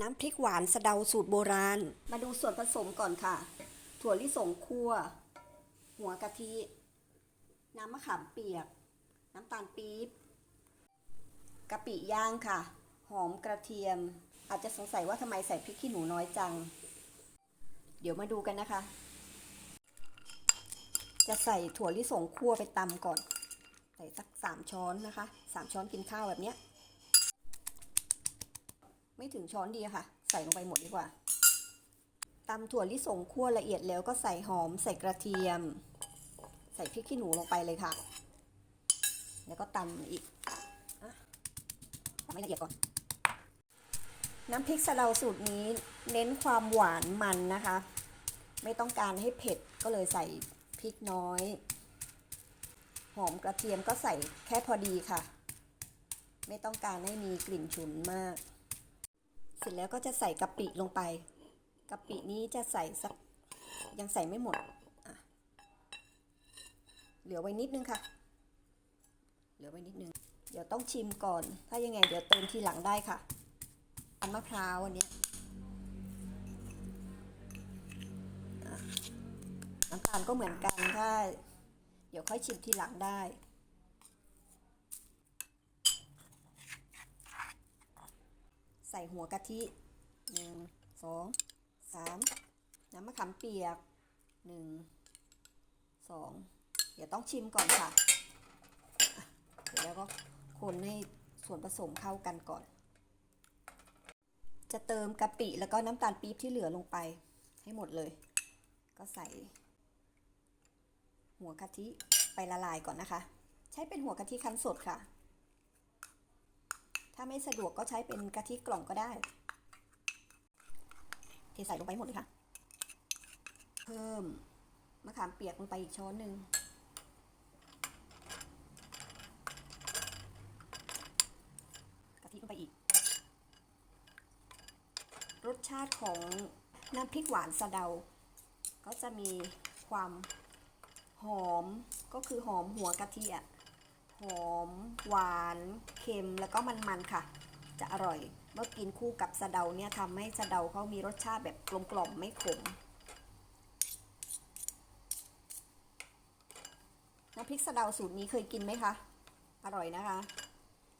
น้ำพริกหวานสะเดาสูตรโบราณ มาดูส่วนผสมก่อนค่ะ ถั่วลิสงคั่ว หัวกะทิ น้ำมะขามเปียก น้ำตาลปี๊บกะปิย่างค่ะ หอมกระเทียม อาจจะสงสัยว่าทำไมใส่พริกขี้หนูน้อยจัง เดี๋ยวมาดูกันนะคะ จะใส่ถั่วลิสงคั่วไปตำก่อน ใส่สักสามช้อนนะคะสามช้อนกินข้าวแบบเนี้ย ไม่ถึงช้อนดีอะค่ะ ใส่ลงไปหมดดีกว่าตำถั่วลิสงคั่วละเอียดแล้วก็ใส่หอมใส่กระเทียม ใส่พริกขี้หนูลงไปเลยค่ะ แล้วก็ตำอีกอะตำให้ละเอียดก่อน น้ำพริกสะเดาสูตรนี้เน้นความหวานมันนะคะ ไม่ต้องการให้เผ็ดก็เลยใส่พริกน้อย หอมกระเทียมก็ใส่แค่พอดีค่ะ ไม่ต้องการให้มีกลิ่นฉุนมาก สร็จแล้วก็จะใส่กะปิลงไปกะปินี้จะใส่สักยังใส่ไม่หมดเหลือไว้นิดนึงค่ะ เหลือไว้นิดนึง เดี๋ยวต้องชิมก่อน ถ้ายังไงเดี๋ยวเติมทีหลังได้ค่ะอันมะพร้าวอันนี้น้ำตาลก็เหมือนกันถ้า เดี๋ยวค่อยชิมทีหลังได้ ส่หัวกะทิหนึ่งสองสามน้ำมะขามเปียกหนึ่งสองเดี๋ยวต้องชิมก่อนค่ะอะเสร็จแล้วก็คนให้ส่วนผสมเข้ากันก่อน จะเติมกะปิแล้วก็น้ำตาลปี๊บที่เหลือลงไปให้หมดเลย ก็ใส่ หัวกะทิไปละลายก่อนนะคะ ใช้เป็นหัวกะทิคั้นสดค่ะ ถ้าไม่สะดวกก็ใช้เป็นกะทิกล่องก็ได้ เทใส่ลงไปหมดเลยค่ะ เพิ่มมะขามเปียกลงไปอีกช้อนหนึ่งกะทิลงไปอีก รสชาติของน้ำพริกหวานสะเดา ก็จะมีความหอมก็คือหอมหัวกะทิอะ หอม หวาน เค็มแล้วก็มันๆค่ะ จะอร่อย เมื่อกินคู่กับสะเดาเนี่ยทำให้สะเดาเขามีรสชาติแบบกลมๆไม่ขมน้ำพริกสะเดาสูตรนี้เคยกินไหมคะ อร่อยนะคะ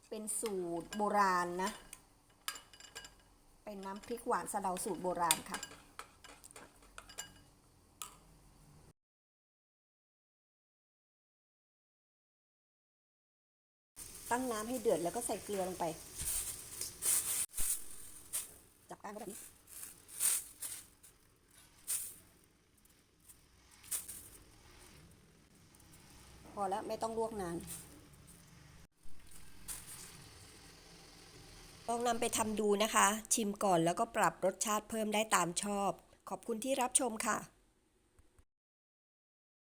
เป็นสูตรโบราณนะ เป็นน้ำพริกหวานสะเดาสูตรโบราณค่ะ ตั้งน้ำให้เดือดแล้วก็ใส่เกลือลงไป จับก้านไว้แบบนี้พอแล้วไม่ต้องลวกนาน ลองนำไปทำดูนะคะ ชิมก่อนแล้วก็ปรับรสชาติเพิ่มได้ตามชอบ ขอบคุณที่รับชมค่ะ